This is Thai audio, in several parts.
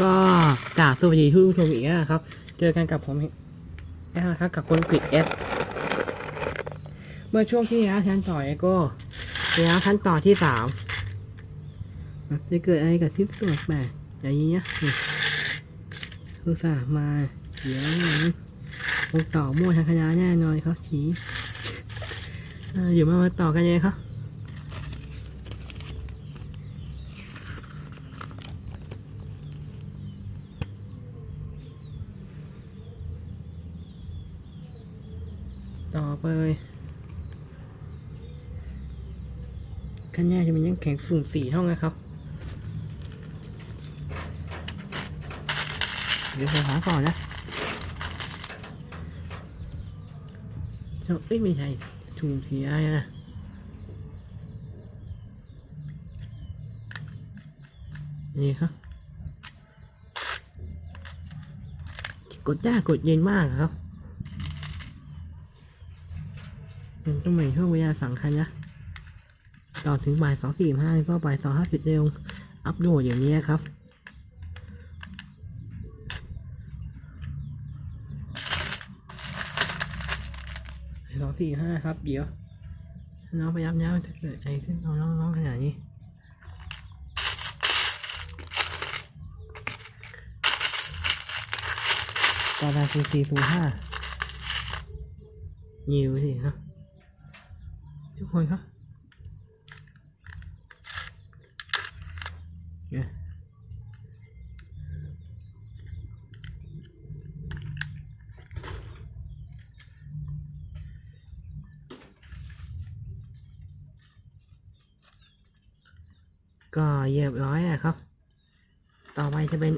ก็กราบสวัสดีทุกผู้ชมอีกนะครับ เจอกันกับผมนะครับกับคนกรีดเอสเมื่อช่วงที่แล้วฉันต่อเอโก้แล้วขั้นต่อที่สามจะเกิดอะไรกับทิปสวแปลกอย่างนี้นะนี่อุตส่ามาเดี๋ยวมันคงต่อมั่วทางคณะแน่นอนครับฉีเอ่ออยู่มามาต่อกันเลยครับ ต่อไปขั้นแรกจะเป็นยังแข็งสุ่มสี่ห้องนะครับ เดี๋ยวผมหาก่อนนะเจ้าเอ้ยไม่ใช่ถุงสีอะไรนะนี่ครับ กดยากกดเย็นมากครับ มันต้องเป็นช่วงเวลาสำคัญนะต่อถึงบ่ายสองสี่ห้าก็บ่ายสองห้าสิบเร็วอัพโหลดอย่างนี้ครับสองสี่ห้าครับ เดี๋ยว น้องพยายามย้ำจะเกิดอะไรขึ้นน้องน้องขนาดนี้ต่อไปคือสี่ศูนย์ห้ายิวสิครับ คนครับเนี่ยก็เรียบร้อยนะครับ ต่อไปจะเป็น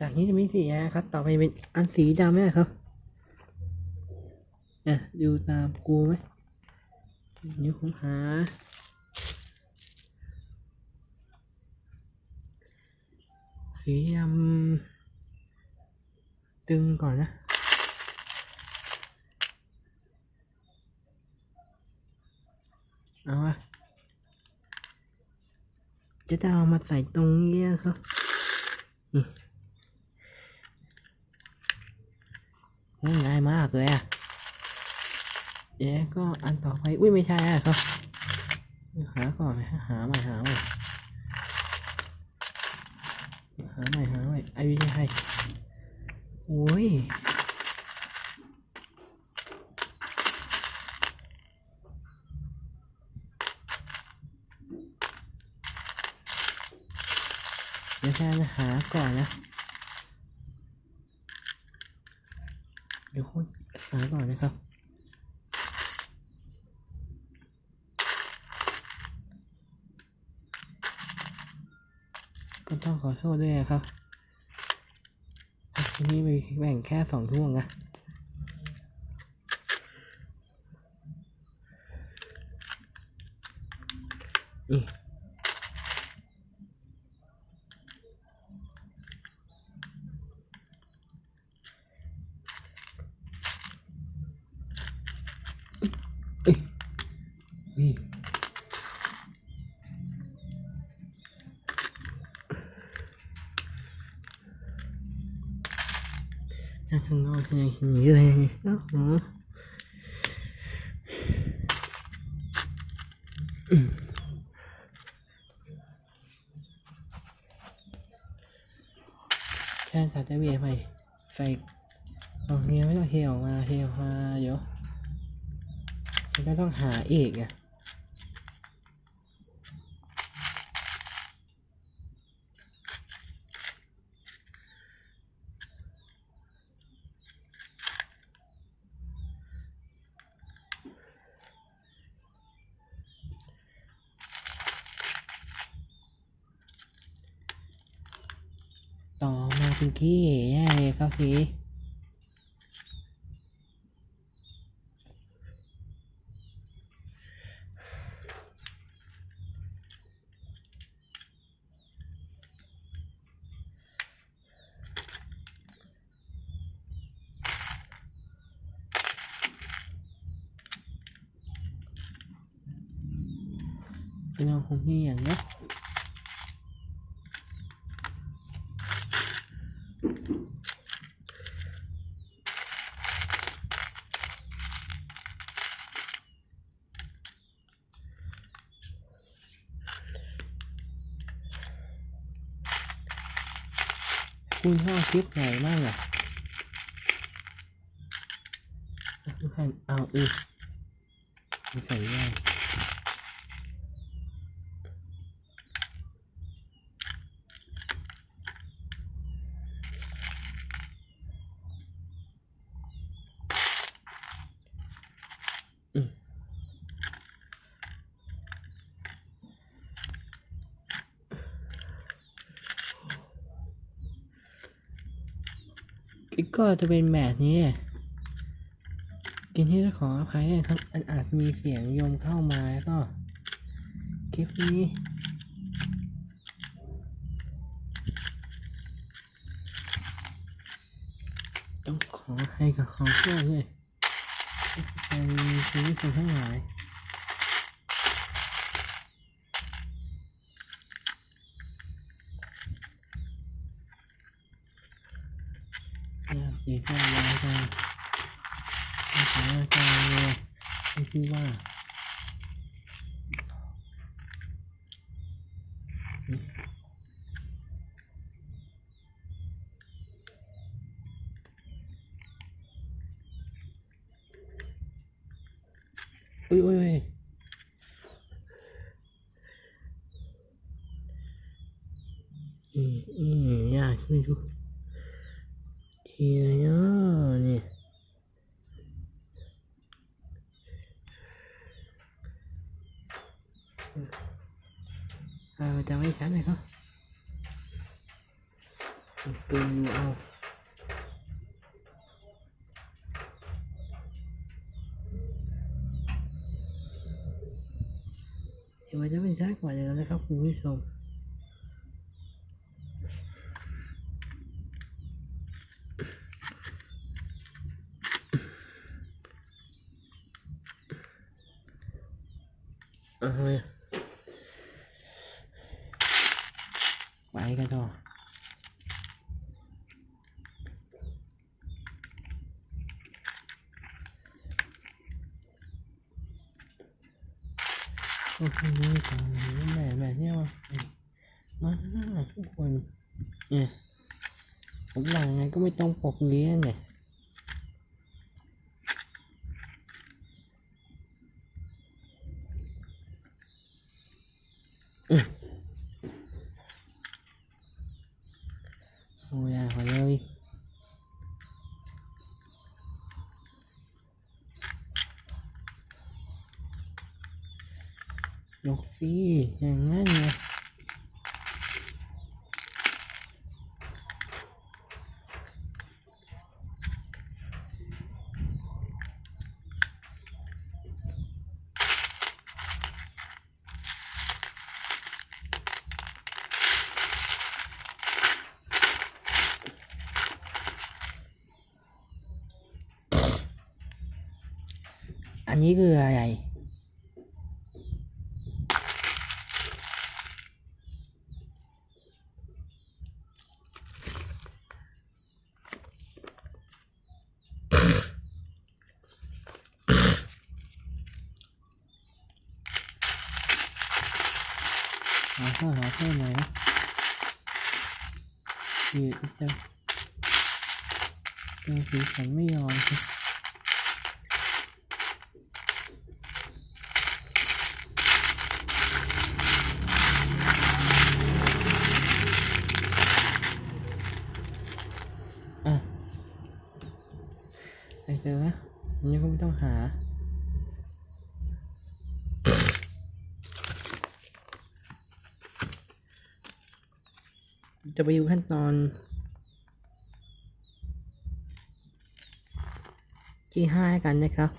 จากนี้จะมีสีอะไรครับ ต่อไปเป็นอันสีดำนี่ครับ อะ ดูตามกูไหมเดี๋ยวผมหา สีดำตึงก่อนนะเอาวะจะได้เอามาใส่ตรงนี้ครับนี่ง่ายมากเลยอะ เดี๋ยก็อันต่อไป อุ้ยไม่ใช่อะครับหาก่อนไหมหาใหม่หาใหม่หาใหม่หาใหม่ไอ้ไม่ใช่โอ้ยเดี๋ยวฉันหาก่อนนะ เดี๋ยวคุณหาก่อนนะครับ โทษด้วยนะครับทีนี้มีแบ่งแค่สองช่วงนะนี่เอ้ยนี่ จากข้างนอกยังอย่างนี้เลยโอ้โหอืม แค่ตัดจะเบียร์ไปใส่เอาเฮียไม่ต้องเฮียออกมาเฮียวมาเดี๋ยวมันก็ต้องหาเอกอะ ต่อมาเป็นกี้แย่เลยครับสีเป็นเอาของพี่อย่างเนี้ย คุณชอบคลิปไหนบ้างอะทุกท่านเอาอีกใส่ย่างอืม ก็จะเป็นแบบนี้ กินที่จะขออภัยนะครับ อันอาจมีเสียงโยมเข้ามาแล้วก็คลิปนี้ต้องขอให้กับขอโทษด้วยในชีวิตคนทั้งหลาย เนี่ยดีก็ยายกันสถานการณ์เลยที่คิดว่าอุ้ยอุ้ยอุ้ยอืมอืมยากช่วยดูเที ไปกันต่อโอ้โหแม่แม่เนี่ยมามาทุกคนเนี่ยผมหลังไงก็ไม่ต้องปกเลี้ยงเนี่ย Yeah. อันนี้คืออะไร หาเพิ่มหาเพิ่มหน่อยนะคือจะเจอสีสันไม่ยอมสิ อะไปเจอนะอันนี้ก็ไม่ต้องหา จะ ไปดูขั้นตอน ที่ห้ากันนะครับ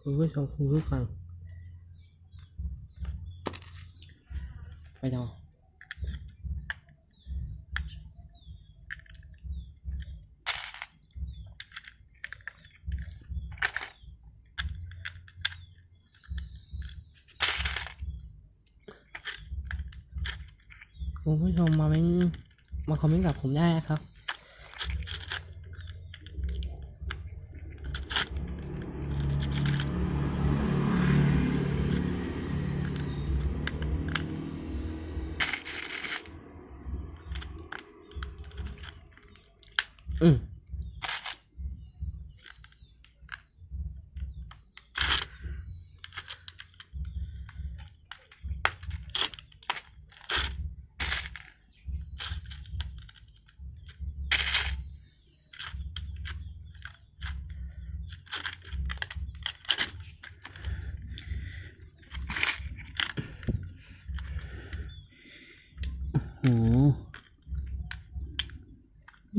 คุณผู้ชมคุณผู้ฟังไปต่อ คุณผู้ชมมาเมนมาคอมเมนต์กับ ผมได้นะครับ ห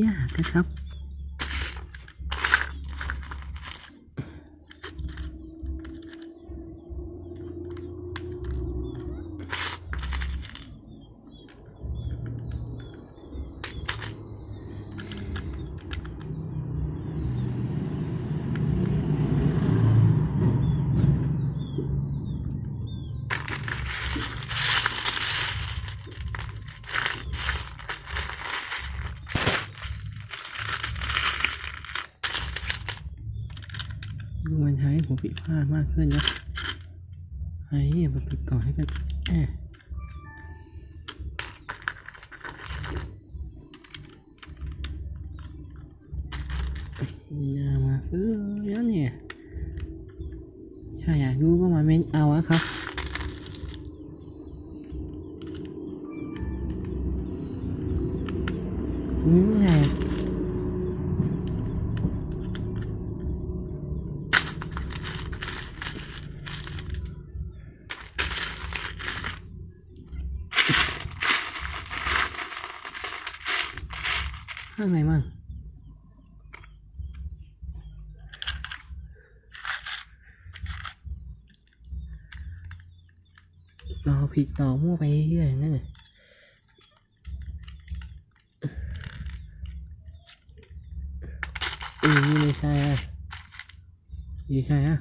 ยากนะครับ มันใช้ผมผิดพลาดมากขึ้นนะไอ้เนี่ยมันผิดก่อนให้กันแอะอย่ามาซื้อแล้วเนี่ยถ้าอยากรู้ก็มาเม้นเอาอะครับ อืมไง ข้างในมั่งเราผิดต่อมั่วไปเรื่อยๆนั่นแหละอืมนี่ไม่ใช่อะนี่ใช่อะ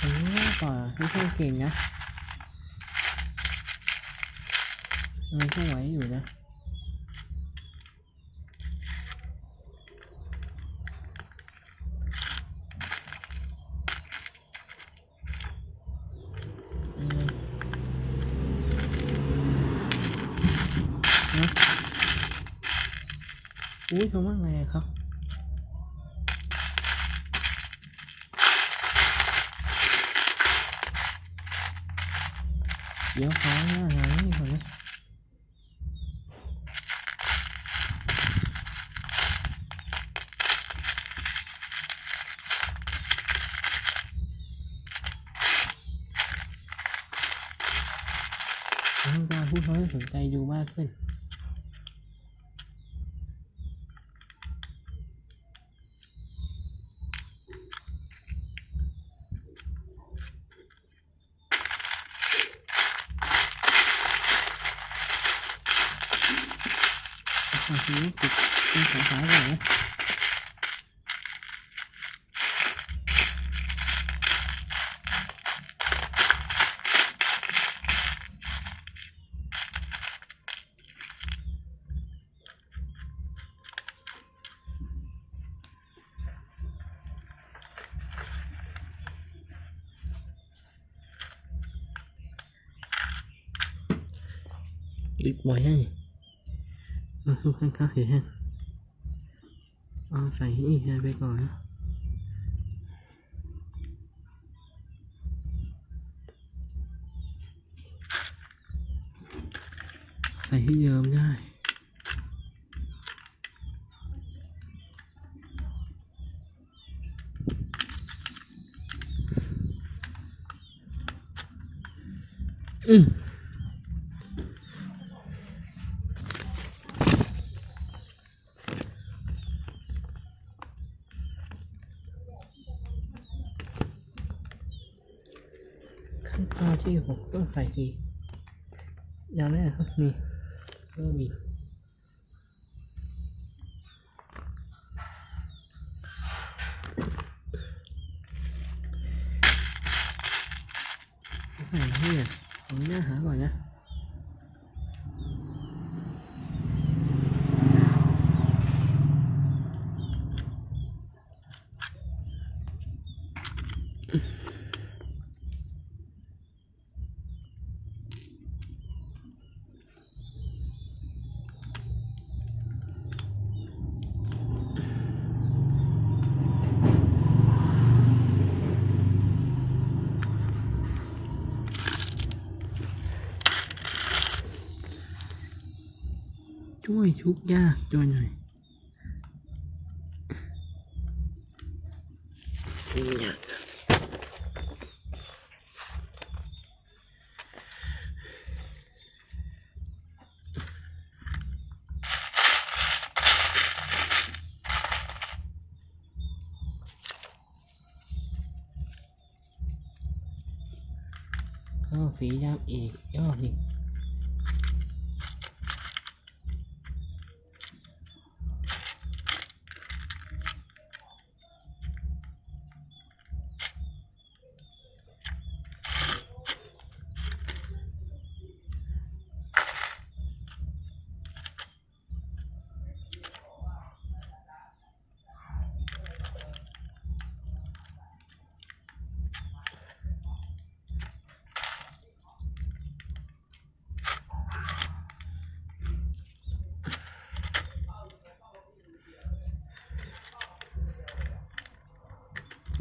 อันนี้ต่อไม่ค่อย เก่งนะมันก็ไหวอยู่นะอุ้ยทำว่าไงครับ เดี๋ยวหาหน้าหานี่ก่อนนะต้องการผู้เขาให้สนใจดูมากขึ้น อะทีนี้ติดเป็นสายสายก่อนนะ รีบไว้ให้เอาทุกข้างข้างเห็นเอาใส่นี่แทนไปก่อนนะใส่ที่เยิมได้ อืม ขั้นตอนที่ห กต้องใส่ทีอย่างนี้นี่เริ่มอีกใส่ที่อะผมเน้าหาก่อนนะ ช่วยทุกยากจนหน่อยเนี่ยก็ฝีดำอีกยอดอีก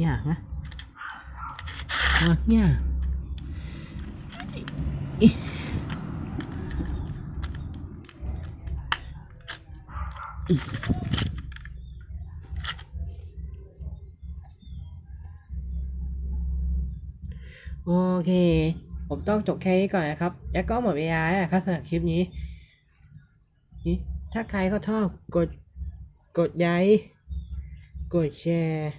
ยากนะยากยากอิอิโอเค ผมต้องจบแค่นี้ก่อนนะครับ แล้วก็หมดเวลาแล้วครับสำหรับคลิปนี้นี่ถ้าใครเขาชอบกด กดไลค์กดแชร์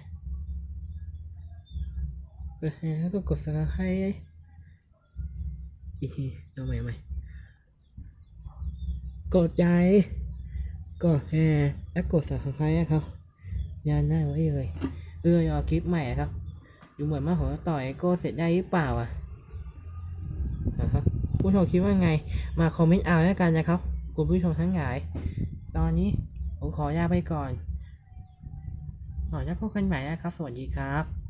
กดแชร์แล้วก็กดซับสไครต์อีกทีเอาใหม่ใหม่กดใจกดแชร์และกดซับสไครต์นะครับยานหน้ไว้เลย เออรอคลิปใหม่ครับดูเหมือนว่าผมจะต่อยโก้เสร็จได้หรือเปล่าอะนะครับผู้ชมคิดว่าไง มาคอมเมนต์เอาแล้วกันนะครับ คุณผู้ชมทั้งหลาย ตอนนี้ผมขอลาไปก่อนหลังจากพบกันใหม่นะครับ สวัสดีครับ